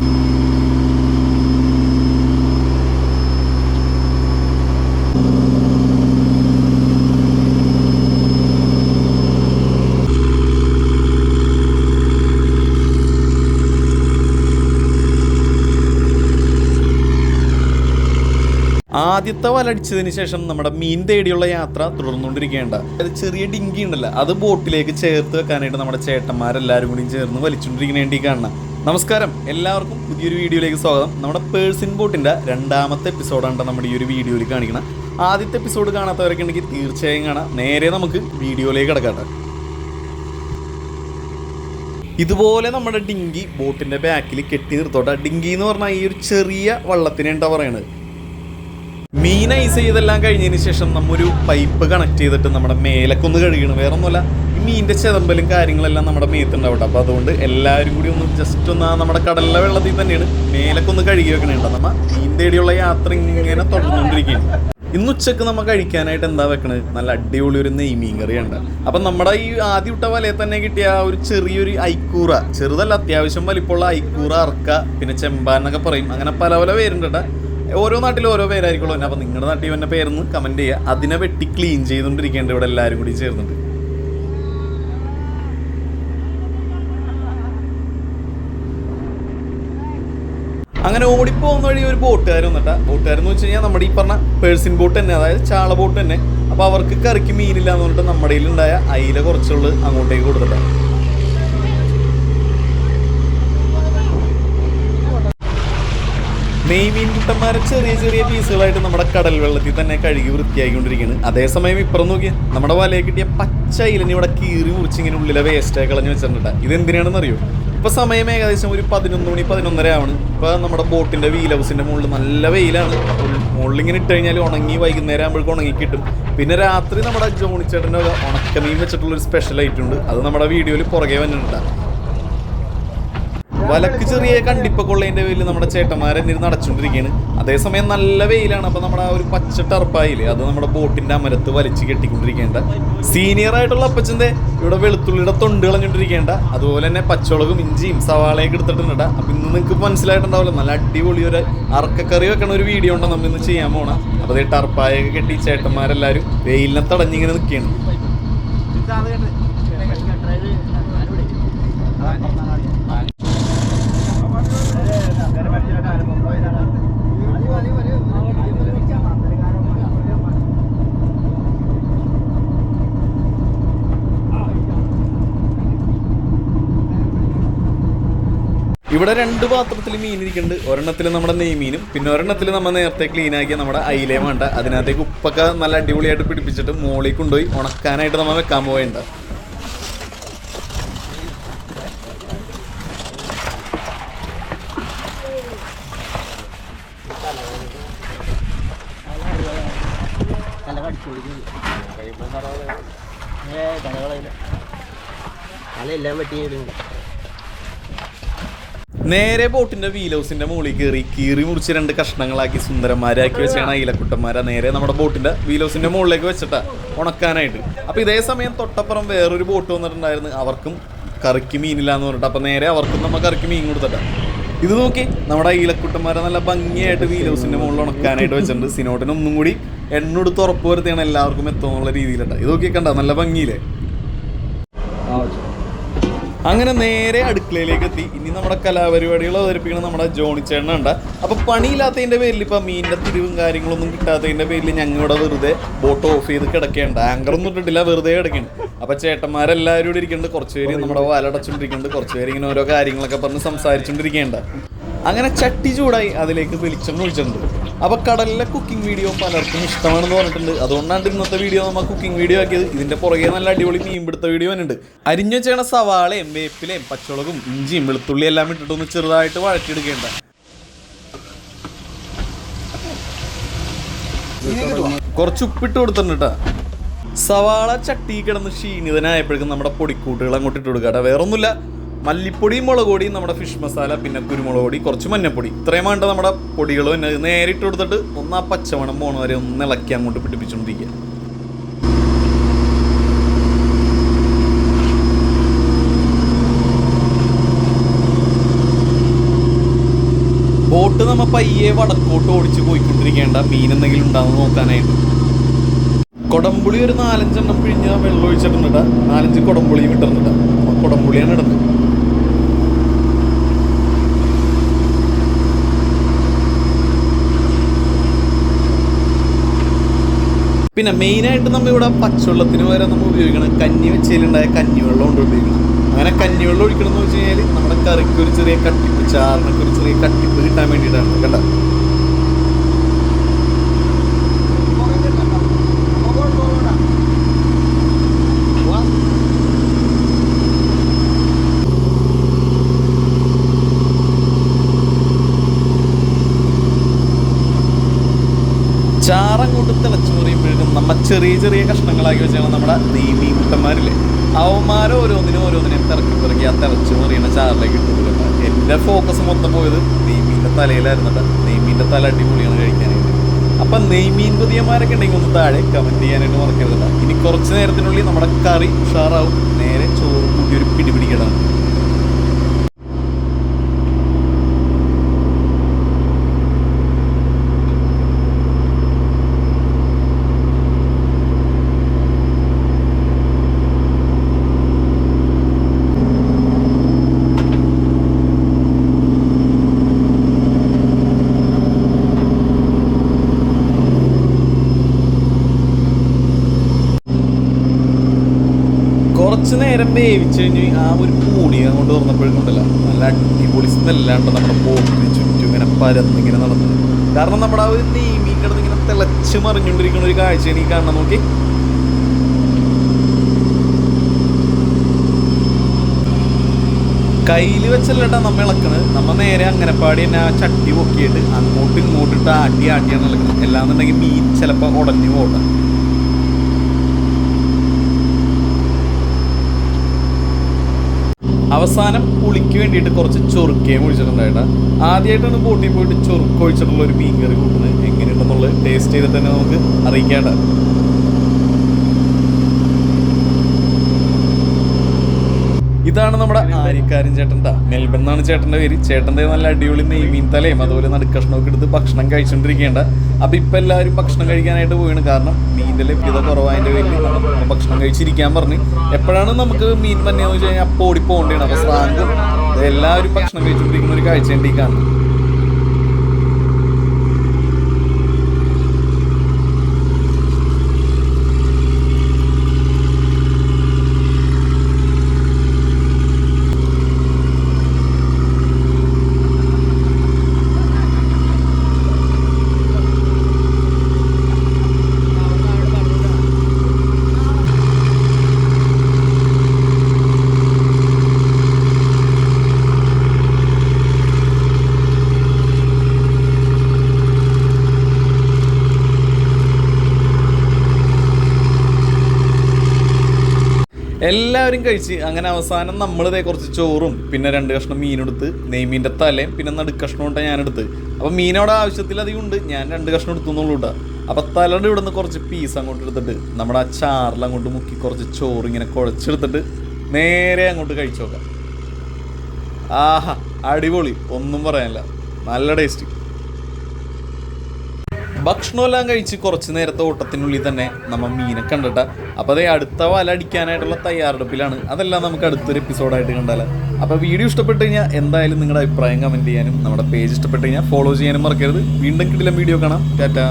ആൾക്കാർ ആദ്യത്തെ വലടിച്ചതിന് ശേഷം നമ്മുടെ മീൻ തേടിയുള്ള യാത്ര തുടർന്നുകൊണ്ടിരിക്കേണ്ട അത് ചെറിയ ഡിങ്കി ഉണ്ടല്ലോ അത് ബോട്ടിലേക്ക് ചേർത്ത് വെക്കാനായിട്ട് നമ്മുടെ ചേട്ടന്മാരെല്ലാവരും കൂടി ചേർന്ന് വലിച്ചുകൊണ്ടിരിക്കുന്നതിന്റെ കാണണം. നമസ്കാരം. എല്ലാവർക്കും പുതിയൊരു വീഡിയോയിലേക്ക് സ്വാഗതം. നമ്മുടെ പേഴ്സിൻ ബോട്ടിന്റെ രണ്ടാമത്തെ എപ്പിസോഡാണ് നമ്മുടെ ഈ ഒരു വീഡിയോയിൽ കാണിക്കണം. ആദ്യത്തെ എപ്പിസോഡ് കാണാത്തവരൊക്കെ ഉണ്ടെങ്കിൽ തീർച്ചയായും കാണാം. നേരെ നമുക്ക് വീഡിയോയിലേക്ക് കിടക്കാട്ടെ. ഇതുപോലെ നമ്മുടെ ഡിങ്കി ബോട്ടിന്റെ ബാക്കിൽ കെട്ടി നിർത്തോട്ടെ. ഡിങ്കി എന്ന് പറഞ്ഞാൽ ഈ ഒരു ചെറിയ വള്ളത്തിന് എന്താ പറയണത്? മീൻ ഐസ് ചെയ്തെല്ലാം കഴിഞ്ഞതിന് ശേഷം നമ്മൊരു പൈപ്പ് കണക്ട് ചെയ്തിട്ട് നമ്മുടെ മേലക്കൊന്ന് കഴുകണം. വേറെ ഒന്നുമല്ല മീനിന്റെ ചെതമ്പലും കാര്യങ്ങളെല്ലാം നമ്മുടെ മേത്തുണ്ടാവട്ടെ. അപ്പോൾ അതുകൊണ്ട് എല്ലാവരും കൂടി ഒന്ന് ജസ്റ്റ് ഒന്ന് നമ്മുടെ കടലിലെ വെള്ളത്തിൽ തന്നെയാണ് മേലൊക്കെ ഒന്ന് കഴുകി വെക്കണേണ്ട നമ്മൾ മീൻ തേടിയുള്ള യാത്ര ഇങ്ങനെ തുടർന്നുകൊണ്ടിരിക്കുകയാണ്. ഇന്ന് ഉച്ചയ്ക്ക് നമ്മൾ കഴിക്കാനായിട്ട് എന്താ വെക്കണത്? നല്ല അടിപൊളി ഒരു നെയ്മീൻ ഉണ്ട് അപ്പം നമ്മുടെ ഈ ആദ്യ ഇട്ട വലയിൽ തന്നെ കിട്ടിയ ഒരു ചെറിയൊരു ഐക്കൂറ ചെറുതല്ല അത്യാവശ്യം വലിപ്പമുള്ള ഐക്കൂറ അർക്ക പിന്നെ ചെമ്പാൻ എന്നൊക്കെ പറയും. അങ്ങനെ പല പല പേരുണ്ട് ഓരോ നാട്ടിലും ഓരോ പേരായിരിക്കുള്ളൂ അപ്പം നിങ്ങളുടെ നാട്ടിൽ വന്ന പേരെന്ന് കമന്റ് ചെയ്യുക. അതിനെ വെട്ടി ക്ലീൻ ചെയ്തുകൊണ്ടിരിക്കേണ്ട ഇവിടെ എല്ലാവരും കൂടി ചേർന്നിട്ട്. അങ്ങനെ ഓടിപ്പോകുന്ന വഴി ഒരു ബോട്ടുകാർ വന്നിട്ടാ. ബോട്ടുകാരെന്ന് വെച്ച് കഴിഞ്ഞാൽ നമ്മുടെ ഈ പറഞ്ഞ പേഴ്സിൻ ബോട്ട് തന്നെ അതായത് ചാള ബോട്ട് തന്നെ. അപ്പോൾ അവർക്ക് കറിക്ക് മീനില്ല എന്ന് പറഞ്ഞിട്ട് നമ്മുടെ കയ്യിലുണ്ടായ അയില കുറച്ചുള്ളു അങ്ങോട്ടേക്ക് കൊടുത്തിട്ടാ. നെയ്മീൻ കുട്ടന്മാരെ ചെറിയ ചെറിയ പീസുകളായിട്ട് നമ്മുടെ കടൽ വെള്ളത്തിൽ തന്നെ കഴുകി വൃത്തിയാക്കിക്കൊണ്ടിരിക്കുകയാണ് അതേസമയം ഇപ്പുറം നോക്കിയാൽ നമ്മുടെ വലയെ കിട്ടിയ പച്ച ഇലനെ ഇവിടെ കീറി മുറിച്ച് ഇങ്ങനെ ഉള്ളിലെ വേസ്റ്റായി കളഞ്ഞു വെച്ചിട്ടുണ്ട് ഇത് എന്തിനാണെന്ന് അറിയോ ഇപ്പൊ സമയം ഏകദേശം ഒരു പതിനൊന്ന് മണി പതിനൊന്നര ആണ്. ഇപ്പൊ നമ്മുടെ ബോട്ടിന്റെ വീൽ ഹൗസിന്റെ മുകളിൽ നല്ല വെയിലാണ്. മുകളിൽ ഇങ്ങനെ ഇട്ട് കഴിഞ്ഞാൽ ഉണങ്ങി വൈകുന്നേരം ആകുമ്പോഴേക്കും ഉണങ്ങി കിട്ടും. പിന്നെ രാത്രി നമ്മുടെ ജോണിച്ചേട്ടന്റെ ഉണക്കമീൻ വെച്ചിട്ടുള്ള ഒരു സ്പെഷ്യൽ ഐറ്റം ഉണ്ട്. അത് നമ്മുടെ വീഡിയോയിൽ പുറകെ വന്നിട്ടുണ്ട്. വലക്ക് ചെറിയ കൊള്ളേന്റെ പേരിൽ നമ്മുടെ ചേട്ടന്മാരെ ഇരുന്ന് അടച്ചുകൊണ്ടിരിക്കുകയാണ് അതേസമയം നല്ല വെയിലാണ്. അപ്പൊ നമ്മുടെ ആ ഒരു പച്ച ടർപ്പായില്ലേ? അത് നമ്മുടെ ബോട്ടിന്റെ അമരത്ത് വലിച്ചു കെട്ടിക്കൊണ്ടിരിക്കേണ്ട. സീനിയർ ആയിട്ടുള്ള അപ്പച്ചന്റെ ഇവിടെ വെളുത്തുള്ളിയുടെ തൊണ്ട് കളഞ്ഞുകൊണ്ടിരിക്കേണ്ട അതുപോലെ തന്നെ പച്ചമുളകും ഇഞ്ചിയും സവാളയൊക്കെ എടുത്തിട്ടുണ്ട് അപ്പൊ ഇന്ന് നിങ്ങൾക്ക് മനസ്സിലായിട്ടുണ്ടാവില്ല. നല്ല അടിപൊളി ഒരു അറക്കക്കറി വെക്കണ ഒരു വീഡിയോ ഉണ്ടോ നമ്മൾ ഇന്ന് ചെയ്യാൻ പോണ. അപ്പൊ അതേ ടർപ്പായൊക്കെ കെട്ടി ചേട്ടന്മാരെല്ലാരും വെയിലിനെ തടഞ്ഞിങ്ങനെ നിൽക്കുകയാണ്. ഇവിടെ രണ്ട് പാത്രത്തിൽ മീൻ ഇരിക്കുന്നുണ്ട്. ഒരെണ്ണത്തിൽ നമ്മുടെ നെയ്മീനും പിന്നെ ഒരെണ്ണത്തിൽ നമ്മൾ നേരത്തെ ക്ലീൻ ആക്കിയ നമ്മുടെ അയിലയും വേണ്ട. അതിനകത്തേക്ക് ഉപ്പൊക്കെ നല്ല അടിപൊളിയായിട്ട് പിടിപ്പിച്ചിട്ട് മോളിൽ കൊണ്ടുപോയി ഉണക്കാനായിട്ട് നമ്മൾ വെക്കാൻ പോവേണ്ട നേരെ ബോട്ടിന്റെ വീൽ ഹൗസിന്റെ മുകളിൽ കയറി കീറി മുറിച്ച് രണ്ട് കഷ്ണങ്ങളാക്കി സുന്ദരന്മാരാക്കി വെച്ചാണ് അയിലക്കുട്ടന്മാരെ നേരെ നമ്മുടെ ബോട്ടിന്റെ വീൽ ഹൗസിന്റെ മുകളിലേക്ക് വെച്ചിട്ടാ ഉണക്കാനായിട്ട്. അപ്പൊ ഇതേ സമയം തൊട്ടപ്പുറം വേറൊരു ബോട്ട് വന്നിട്ടുണ്ടായിരുന്നു. അവർക്കും കറിക്ക് മീനില്ലാന്ന് പറഞ്ഞിട്ട്. അപ്പൊ നേരെ അവർക്കും നമ്മൾ കറിക്ക് മീൻ കൊടുത്തിട്ടാ. ഇത് നോക്കി നമ്മുടെ ഈലക്കുട്ടന്മാരെ നല്ല ഭംഗിയായിട്ട് വീലോസിന്റെ മുകളിൽ ഉണക്കാനായിട്ട് വെച്ചിട്ടുണ്ട്. സിനോട്ടിന് ഒന്നും കൂടി എണ്ണ എടുത്ത് ഉറപ്പ് വരുത്തിയാണ് എല്ലാവർക്കും എത്തുന്നുള്ള രീതിയിലുണ്ട്. ഇത് നോക്കി കണ്ട നല്ല ഭംഗിയില്ലേ? അങ്ങനെ നേരെ അടുക്കളയിലേക്ക് എത്തി ഇനി നമ്മുടെ കലാപരിപാടികൾ അവതരിപ്പിക്കണം നമ്മുടെ ജോണി ചേട്ടനുണ്ട് അപ്പൊ പണിയില്ലാത്തതിന്റെ പേരിൽ ഇപ്പൊ മീനിന്റെ തിരിവും കാര്യങ്ങളൊന്നും കിട്ടാത്തതിന്റെ പേരിൽ ഞങ്ങൾ ഇവിടെ വെറുതെ ബോട്ട് ഓഫ് ചെയ്ത് കിടക്കേണ്ട ആങ്കർ ഒന്നും ഇട്ടിട്ടില്ല വെറുതെ കിടക്കണം അപ്പൊ ചേട്ടന്മാരെല്ലാവരും ഇവിടെ ഇരിക്കുന്നുണ്ട്. കുറച്ച് പേര് നമ്മുടെ വാലടച്ചുകൊണ്ടിരിക്കുന്നുണ്ട് കുറച്ച് പേര് ഇങ്ങനെ ഓരോ കാര്യങ്ങളൊക്കെ പറഞ്ഞ് സംസാരിച്ചുകൊണ്ടിരിക്കേണ്ട അങ്ങനെ ചട്ടി ചൂടായി അതിലേക്ക് വെളിച്ചം ഒഴിച്ചിട്ടുണ്ട്. അപ്പൊ കടലിലെ കുക്കിംഗ് വീഡിയോ പലർക്കും ഇഷ്ടമാണെന്ന് പറഞ്ഞിട്ടുണ്ട്. അതുകൊണ്ടാണ് ഇന്നത്തെ വീഡിയോ നമ്മൾ കുക്കിംഗ് വീഡിയോ ആക്കിയത്. ഇതിന്റെ പുറകെ നല്ല അടിപൊളി മീൻപിടുത്ത വീഡിയോ ഉണ്ട്. അരിഞ്ഞു വെച്ചാണ് സവാളയും വേപ്പിലയും പച്ചമുളകും ഇഞ്ചിയും വെളുത്തുള്ളി എല്ലാം ഇട്ടിട്ടൊന്ന് ചെറുതായിട്ട് വഴറ്റിയെടുക്കേണ്ട. കുറച്ച് ഉപ്പിട്ട് കൊടുത്തിട്ടുണ്ട് കേട്ടോ സവാള ചട്ടി കിടന്ന് ക്ഷീണിതനായപ്പോഴേക്കും നമ്മുടെ പൊടിക്കൂട്ടുകൾ അങ്ങോട്ട് ഇട്ട് കൊടുക്കുക കേട്ടോ ഒന്നുമില്ല മല്ലിപ്പൊടിയും മുളക് പൊടിയും നമ്മുടെ ഫിഷ് മസാല പിന്നെ കുരുമുളക് പൊടി കുറച്ച് മഞ്ഞപ്പൊടി ഇത്രയും വേണ്ട നമ്മുടെ പൊടികൾ തന്നെ നേരിട്ട് കൊടുത്തിട്ട് ഒന്ന് ആ പച്ചമണം പോണ വരെ ഒന്ന് ഇളക്കി അങ്ങോട്ട് പിടിപ്പിച്ചുകൊണ്ടിരിക്കുക ബോട്ട് നമ്മ പയ്യെ വടക്കോട്ട് ഓടിച്ച് പോയിക്കൊണ്ടിരിക്കേണ്ട. മീൻ എന്തെങ്കിലും ഉണ്ടാവും നോക്കാനായിട്ട്. കൊടംപുളി ഒരു നാലഞ്ചെണ്ണം പിഴിഞ്ഞ വെള്ളം ഒഴിച്ചിട്ടുണ്ട് നാലഞ്ച് കൊടംപുളിയും ഇട്ടിട്ടുണ്ട് കൊടംപുളിയാണ് ഇടുന്നത്. പിന്നെ മെയിനായിട്ട് നമ്മൾ ഇവിടെ പച്ചവെള്ളത്തിന് വരെ നമ്മൾ ഉപയോഗിക്കണം കഞ്ഞി വെച്ചതിലുണ്ടായ കഞ്ഞിവെള്ളം കൊണ്ട് ഉപയോഗിക്കണം. അങ്ങനെ കഞ്ഞിവെള്ളം ഒഴിക്കണം എന്ന് വെച്ച് കഴിഞ്ഞാൽ നമ്മുടെ കറിക്ക് ഒരു ചെറിയ കട്ടിപ്പ് ചാറിനൊക്കെ ഒരു ചെറിയ കട്ടിപ്പ് കിട്ടാൻ വേണ്ടിയിട്ടാണ് കേട്ടോ. ചെറിയ ചെറിയ കഷ്ണങ്ങളാക്കി വെച്ചാണ് നമ്മുടെ ദേവി കുട്ടന്മാരില്ലേ അവന്മാരെ ഓരോന്നിനും ഓരോന്നിനും തിറക്കി പിറക്കി ആ തിളച്ചു മറിയുന്ന ചാറിലേക്ക് ഇട്ടു കൊടുക്കണം. എന്റെ ഫോക്കസ് മൊത്തം പോയത് നെയ്മീന്റെ തലയിലായിരുന്നു കേട്ടോ. നെയ്മീന്റെ തല അടിപൊളിയാണ് കഴിക്കാനായിട്ട്. അപ്പം നെയ്മീൻ പുതിയന്മാരൊക്കെ ഉണ്ടെങ്കിൽ ഒന്ന് താഴെ കമന്റ് ചെയ്യാനായിട്ട് മറക്കരുത് ട്ടോ. ഇനി കുറച്ച് നേരത്തിനുള്ളിൽ നമ്മുടെ കറി ഉഷാറാവും. നേരെ ചോറ് കൂട്ടി ഒരു പിടി പിടിക്കണം കുറച്ച് നേരം വേവിച്ച് കഴിഞ്ഞ് ആ ഒരു പൂണി അങ്ങോട്ട് തുറന്നപ്പോഴേക്കുണ്ടല്ലോ. നല്ല അടിപൊളി സ്ഥലമല്ലാണ്ട് നമ്മുടെ പോക്കിന് ചുറ്റും ഇങ്ങനെ പരന്ന് ഇങ്ങനെ കാരണം നമ്മുടെ ആ ഒരു നെയ്മീൻ കിടന്ന് ഇങ്ങനെ തിളച്ച് മറിഞ്ഞുകൊണ്ടിരിക്കുന്ന ഒരു കാഴ്ചയാണ് ഈ കാണാൻ നോക്കി. കയ്യിൽ വെച്ചല്ലേട്ടാ നമ്മൾ ഇളക്കണത്. നമ്മ നേരെ അങ്ങനെ പാടി തന്നെ ആ ചട്ടി പൊക്കിയിട്ട് അങ്ങോട്ടും ഇങ്ങോട്ടും ഇട്ട് ആട്ടി ആട്ടിയാണ് ഇളക്കുന്നത്. എല്ലാന്നുണ്ടെങ്കിൽ മീൻ ചിലപ്പോൾ ഉടഞ്ഞു പോകട്ടെ അവസാനം പുളിക്ക് വേണ്ടിയിട്ട് കുറച്ച് ചൊറുക്കയും ഒഴിച്ചിട്ടുണ്ടായിട്ടാ ആദ്യമായിട്ടാണ് ബോട്ടിൽ പോയിട്ട് ചൊറുക്ക ഒഴിച്ചിട്ടുള്ള ഒരു മീൻ കറി കൂട്ടുന്നത്. എങ്ങനെയുണ്ടെന്നുള്ളത് ടേസ്റ്റ് ചെയ്തിട്ട് തന്നെ നമുക്ക് അറിയിക്കേണ്ട ഇതാണ് നമ്മുടെ ആര്യക്കാരൻ ചേട്ടന്റെ മെൽബൺ എന്നാണ് ചേട്ടന്റെ പേര്. ചേട്ടന്റെ നല്ല അടിപൊളി നെയ്മീൻ തലയും അതുപോലെ നടുക്കഷ്ണമൊക്കെ എടുത്ത് ഭക്ഷണം കഴിച്ചുകൊണ്ടിരിക്കേണ്ട അപ്പം ഇപ്പം എല്ലാവരും ഭക്ഷണം കഴിക്കാനായിട്ട് പോവുകയാണ് കാരണം മീനിന്റെ ലഭ്യത കുറവായതിന്റെ പേരിൽ ഭക്ഷണം കഴിച്ചിരിക്കാൻ പറഞ്ഞ് എപ്പോഴാണ് നമുക്ക് മീൻ മഞ്ഞെന്ന് വെച്ച് കഴിഞ്ഞാൽ അപ്പോൾ ഓടി പോകേണ്ടതാണ് അപ്പോൾ സ്രാങ്കും എല്ലാവരും ഭക്ഷണം കഴിച്ചുകൊണ്ടിരിക്കുന്ന ഒരു കാഴ്ച ഈ കാണുന്നത്. എല്ലാവരും കഴിച്ച് അങ്ങനെ അവസാനം നമ്മളിതേ കുറച്ച് ചോറും പിന്നെ രണ്ട് കഷ്ണം മീനെടുത്ത് നെയ്മീന്റെ തലയും പിന്നെ നടുക്കഷ്ണം കൊണ്ടാണ് ഞാനെടുത്ത്. അപ്പം മീനവിടെ ആവശ്യത്തിലധികം ഉണ്ട് ഞാൻ രണ്ട് കഷ്ണം എടുത്തു എന്നുള്ളൂ കേട്ടോ. അപ്പം തലയുടെ ഇവിടെ നിന്ന് കുറച്ച് പീസ് അങ്ങോട്ട് എടുത്തിട്ട് നമ്മുടെ ആ ചാറിൽ അങ്ങോട്ട് മുക്കി കുറച്ച് ചോറ് ഇങ്ങനെ കുഴച്ചെടുത്തിട്ട് നേരെ അങ്ങോട്ട് കഴിച്ചു നോക്കാം. ആഹാ അടിപൊളി. ഒന്നും പറയാനില്ല. നല്ല ടേസ്റ്റ് ഭക്ഷണമെല്ലാം കഴിച്ച് കുറച്ച് നേരത്തെ ഓട്ടത്തിനുള്ളിൽ തന്നെ നമ്മൾ മീനെ കണ്ടിട്ട. അപ്പോൾ അതേ അടുത്ത വല അടിക്കാനായിട്ടുള്ള തയ്യാറെടുപ്പിലാണ്. അതെല്ലാം നമുക്ക് അടുത്തൊരു എപ്പിസോഡായിട്ട് കണ്ടാൽ അപ്പോൾ വീഡിയോ ഇഷ്ടപ്പെട്ട് കഴിഞ്ഞാൽ എന്തായാലും നിങ്ങളുടെ അഭിപ്രായം കമന്റ് ചെയ്യാനും നമ്മുടെ പേജ് ഇഷ്ടപ്പെട്ട് കഴിഞ്ഞാൽ ഫോളോ ചെയ്യാനും മറക്കരുത്. വീണ്ടും കിട്ടില്ല വീഡിയോ കാണാം. ടാറ്റാ.